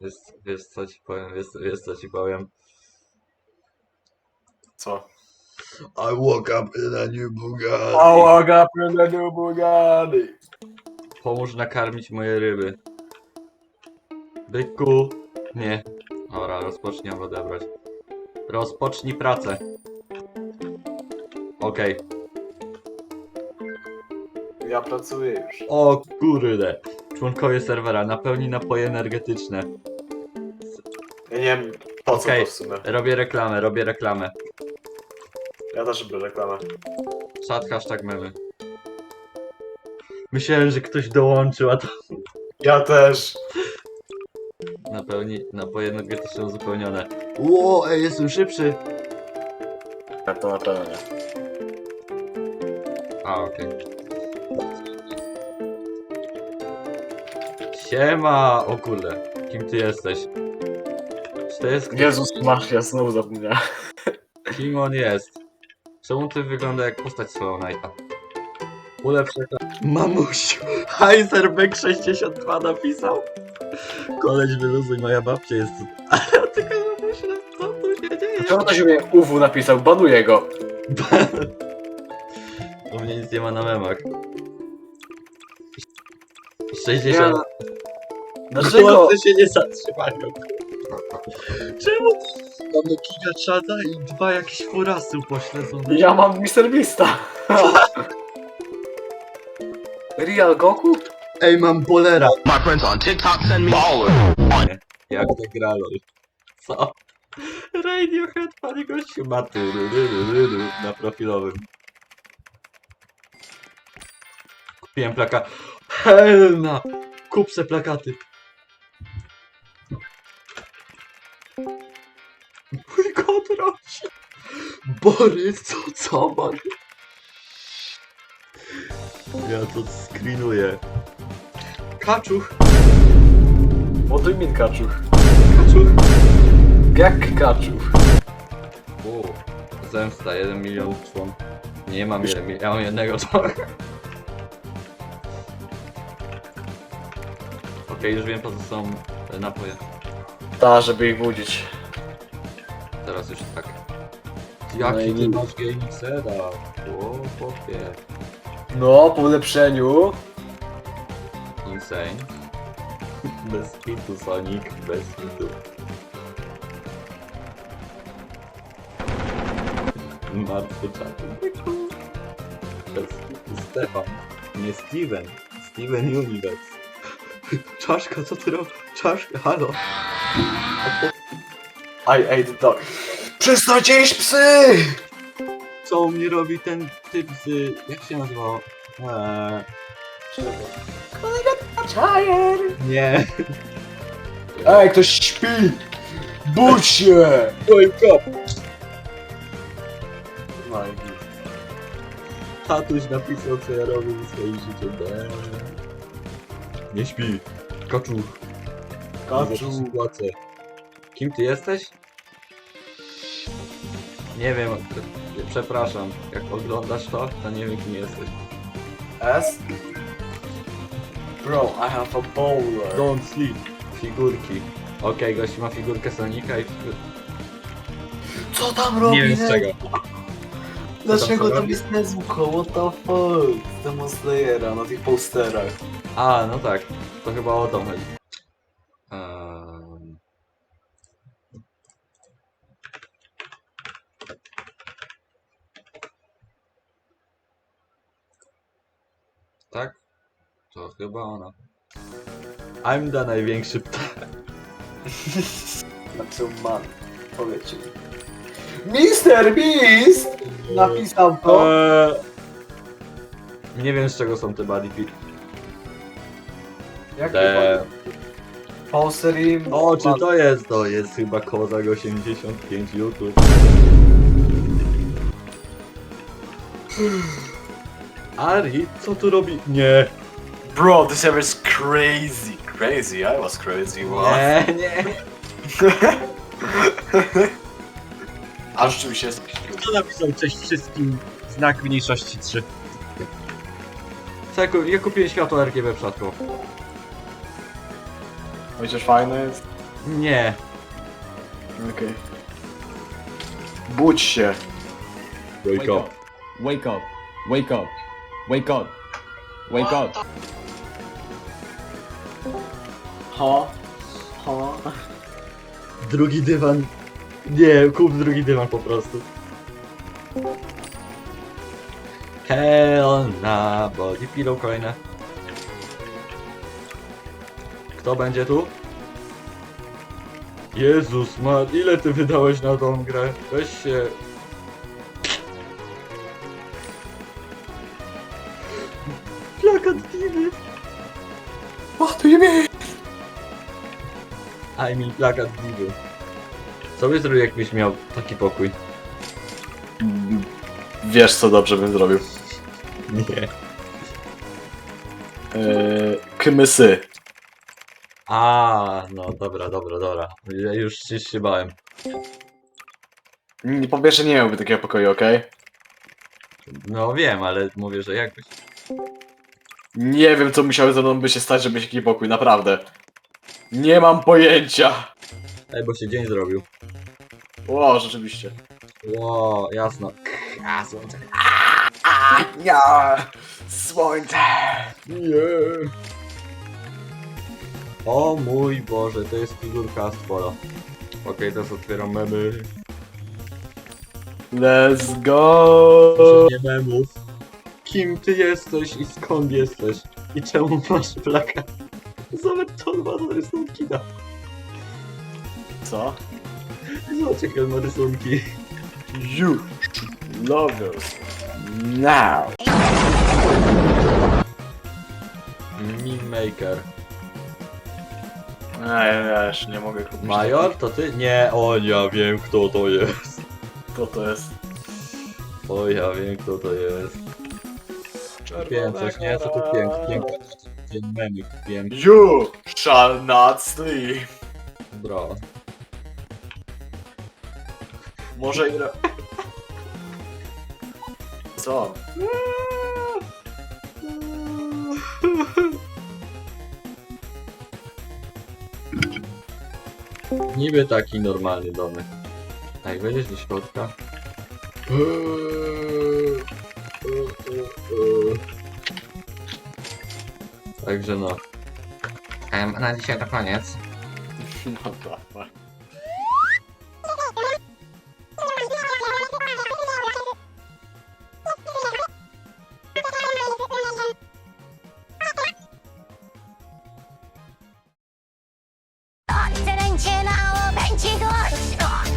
Wiesz, wiesz co ci powiem, wiesz, wiesz co ci powiem. Co? I woke up in a new Bugatti. Ałaga prędzej Bugatti. Pomóż nakarmić moje ryby. Byku. Nie. Dobra, rozpocznij ją odebrać. Rozpocznij pracę. Okej. Ja pracuję już. O kurde. Członkowie serwera, napełni napoje energetyczne. Ja nie wiem po co Okej. to w sumie. Robię reklamę, robię reklamę. Ja też robię reklamę. Czat hashtag memy. Myślałem, że ktoś dołączył, a to Ja też. napełni napoje energetyczne uzupełnione. Ło, ej, jestem szybszy. Ja to na pewno nie. A, okej. Siema! O kurde, kim ty jesteś? To jest? Jezus Maria, znowu zapomniałem. Kim on jest? Czemu ty wygląda jak postać Slow Knighta? Ulepsz reklamę. Mamusiu, Heiserbeck 62 napisał. Koleś wyluzuj, moja babcia jest tu. Ale ja tylko myślę, co tu się dzieje? Czemu ktoś mnie UW napisał? Banuję go. U mnie nic nie ma na memach. Nie, 60. no. Dlaczego? Głosy się nie zatrzymają. Czemu? Mamy giga czata i dwa jakieś forasy upośledzone. Ja mam Mr. Beasta. Real Goku? Ej, mam bolera. My friends on TikTok send me baller. Jak to gra, lol. Co? Radiohead, panie gościu, ma tu, ru, ru, ru, ru, ru, na profilowym. Kupiłem plakat. Helna! Kup se plakaty. Mój kot rośnie. Borys, co, co, Borys? Ja to screenuję. Kaczuch, What do you mean kaczuch? kaczuch. Jak kaczuch? U, zemsta, 1 milion człon. Nie mam jeden, mi- ja mam jednego członka. Okej, już wiem po co są napoje. Ta, żeby ich budzić. Teraz już tak. No Jaki i ty nie- masz gaming setup? O, popie. No, po ulepszeniu. Insane. Bez hitu, Sonic, bez hitu. Martwy czatu. Bez hitu, Stefan. Nie Steven. Steven Universe. Czaszka, co ty robisz? Czaszka, halo. I ate dog. Przestańcie jeść psy! Co u mnie robi ten typ z... Jak się nazywał? Eee, nie. Ej, ktoś śpi! Budź się! Wake up! No i git. Tatuś napisał, co ja robię ze swoim życiem. Eee. Nie śpi. Kaczuch. Kaczu. Płacę. Kim ty jesteś? Nie wiem. Przepraszam. Jak oglądasz to, to nie wiem kim jesteś. S? Bro, I have a bowler. Don't sleep. Figurki. Okej, gość ma figurkę Sonika i... Co tam robi? Nie wiem z czego. Dlaczego tam tam jest Nezuko? What the fuck? Z Demon Slayera na tych posterach. A, no tak. To chyba o to chodzi. Ehm. Tak? To chyba ona. Amda największy ptak. Znaczy man. Powiedzcie mi. Mr. Beast! Napisał to. Eee, nie wiem z czego są te body fit. Jak Te... O, czy to jest? To jest chyba Kozak 85 YouTube. Ari, co tu robi? Nie. Bro, this ever is crazy. Crazy, I was crazy. What? Nie, nie. A rzeczywiście jest. Kto napisał cześć wszystkim? Znak mniejszości 3. Co ja, ku- ja kupiłem światło RGB w szatku. Chociaż fajne jest. Nie. Okej. Budź się. Wake up. Wake up. Wake up. Wake up. Wake up. Ho. Ho. Drugi dywan. Nie, kup drugi dywan po prostu. Hell na body pillow kolejne. Kto będzie tu? Jezus ma, ile ty wydałeś na tą grę? Weź się... Mean? I mean plakat Diwy. Co by zrobił jakbyś miał taki pokój? Wiesz co dobrze bym zrobił. Nie. Eee, kmysy. A, no dobra, dobra, dobra. Ja już, już się bałem. Nie, Po pierwsze nie miałby takiego pokoju, okej? No wiem, ale mówię, że jakbyś. Nie wiem co musiało ze mną by się stać, żeby mieć taki pokój, naprawdę. Nie mam pojęcia. Ej, bo się dzień zrobił. O, rzeczywiście. Ło, jasno. A, słońce. Ja, słońce. Nie. O mój Boże, to jest figurka z Polo. Okej, teraz otwieram memy. Let's go. Proszę nie memów. Kim ty jesteś i skąd jesteś? I czemu masz plakat? Zobacz, to on ma rysunki na. Co? Zobacz, jakie on ma rysunki. You love us now. Meme Maker. A, ja, ja jeszcze nie mogę kupić. Major, to ty? Nie, o ja wiem kto to jest. To to jest. O ja wiem kto to jest. Kupiłem coś, nie, co kupiłem? Kupiłem dzień memy, kupiłem, You shall not sleep. bro. Może i... ra- Co? Niby taki normalny domek. A jak wejdziesz do środka... Także no. na dzisiaj to koniec. No dawaj.